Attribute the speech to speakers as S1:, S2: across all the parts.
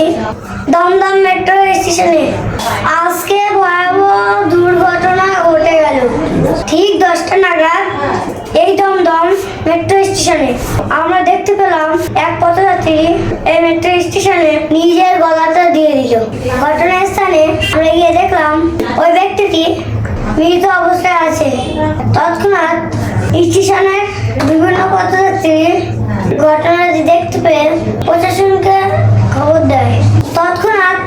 S1: আছি দমদম মেট্রো স্টেশনে। আজকে ভয়াবহ দুর্ঘটনা ঘটে গেল। ঠিক দশটা নাগাদ এই দমদম মেট্রো স্টেশনে আমরা দেখতে পেলাম এক পথযাত্রী এই মেট্রো স্টেশনে নিজের গলাটা দিয়ে দিল। ঘটনাস্থানে আমরা গিয়ে দেখলাম ওই ব্যক্তিটি মৃত অবস্থায় আছে। তৎক্ষণাৎ স্টেশনের বিভিন্ন পথযাত্রী ঘটনাটি দেখতে পেয়ে প্রশাসনকে খবর দেয় তৎক্ষণাৎ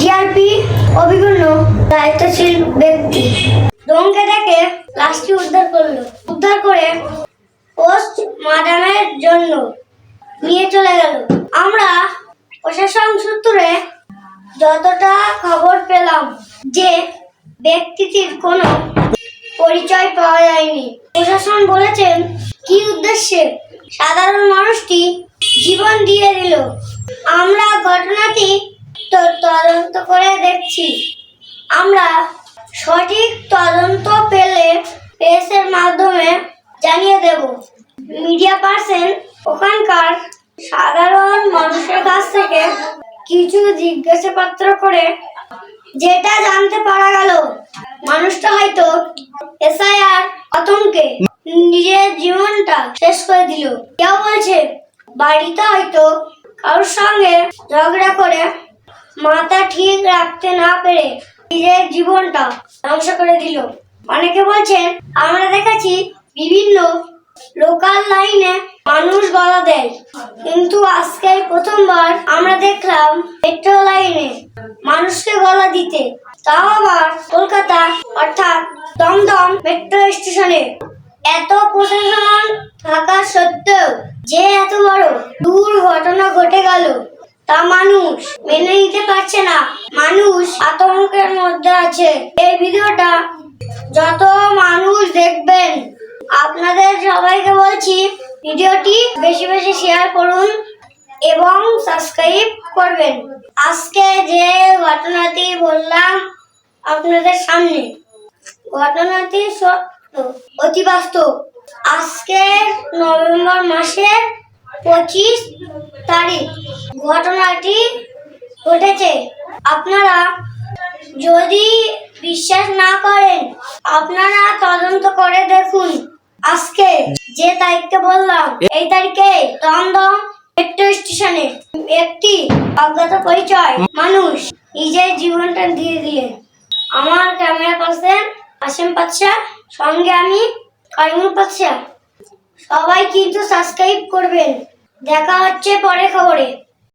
S1: জিআরপি বিভিন্ন দায়িত্বশীল ব্যক্তি দমকে ডেকে লাশটি উদ্ধার করল। উদ্ধার করে পোস্ট মাডামের জন্য নিয়ে চলে গেল। আমরা প্রশাসন সূত্রে যতটা খবর পেলাম যে ব্যক্তিটির কোনো পরিচয় পাওয়া যায়নি। প্রশাসন বলেছেন, কি উদ্দেশ্যে সাধারণ মানুষটি জীবন দিয়ে দিল? আমরা ঘটনাটি তদন্ত করে দেখছি। আমরা সঠিক তদন্ত পেলে প্রেসের মাধ্যমে জানিয়ে দেব। মিডিয়া পার্সন ওখানকার সাধারণ মানুষের কাছ থেকে কিছু জিজ্ঞাসাপত্র করে যেটা জানতে পারা গেল। মানুষটা হয়তো এসআইআর আতঙ্কে নিজের জীবনটা শেষ করে দিল। কেউ বলছে, বাড়িতে হয়তো কারোর সঙ্গে ঝগড়া করে মাথা ঠিক রাখতে না পেরে নিজের জীবনটা ধ্বংস করে দিল। অনেকে বলছেন, আমরা দেখেছি বিভিন্ন লোকাল লাইনে মানুষ গলা দেয়। কিন্তু আজকে প্রথমবার আমরা দেখলাম মেট্রো লাইনে মানুষকে গলা দিতে। তাও আবার কলকাতা, অর্থাৎ দমদম মেট্রো স্টেশনে এত প্রশাসন থাকা সত্ত্বেও যে এত বড় দুর্ঘটনা ঘটে গেল। তা মানুষ মেনে নিতে পারছে না। মানুষ আতঙ্কের মধ্যে আছে। এই ভিডিওটা যত মানুষ দেখবেন, আপনাদের সবাইকে বলছি, ভিডিওটি বেশি বেশি শেয়ার করুন এবং সাবস্ক্রাইব করবেন। আজকে যে ঘটনাটি বললাম আপনাদের সামনে, ঘটনাটি সত্য, অতি বাস্তব। আজকে নভেম্বর মাসের পঁচিশ তারিখ। ঘটনাটি ঘটেছে। আপনারা যদি বিশ্বাস না করেন, আপনারা তদন্ত করে দেখুন। আজকে যে তারিখকে বললাম, এই তারিখে দমদম মেট্রো স্টেশনে একটি অজ্ঞাত পরিচয় মানুষ নিজের জীবনটা দিয়ে দিলেন। আমার ক্যামেরা পার্সন আসেম পাচ্ছা সঙ্গে আমি কাইমুল পাচ্ছা সবাই কিন্তু সাবস্ক্রাইব করবেন। দেখা হচ্ছে পরে খবরে।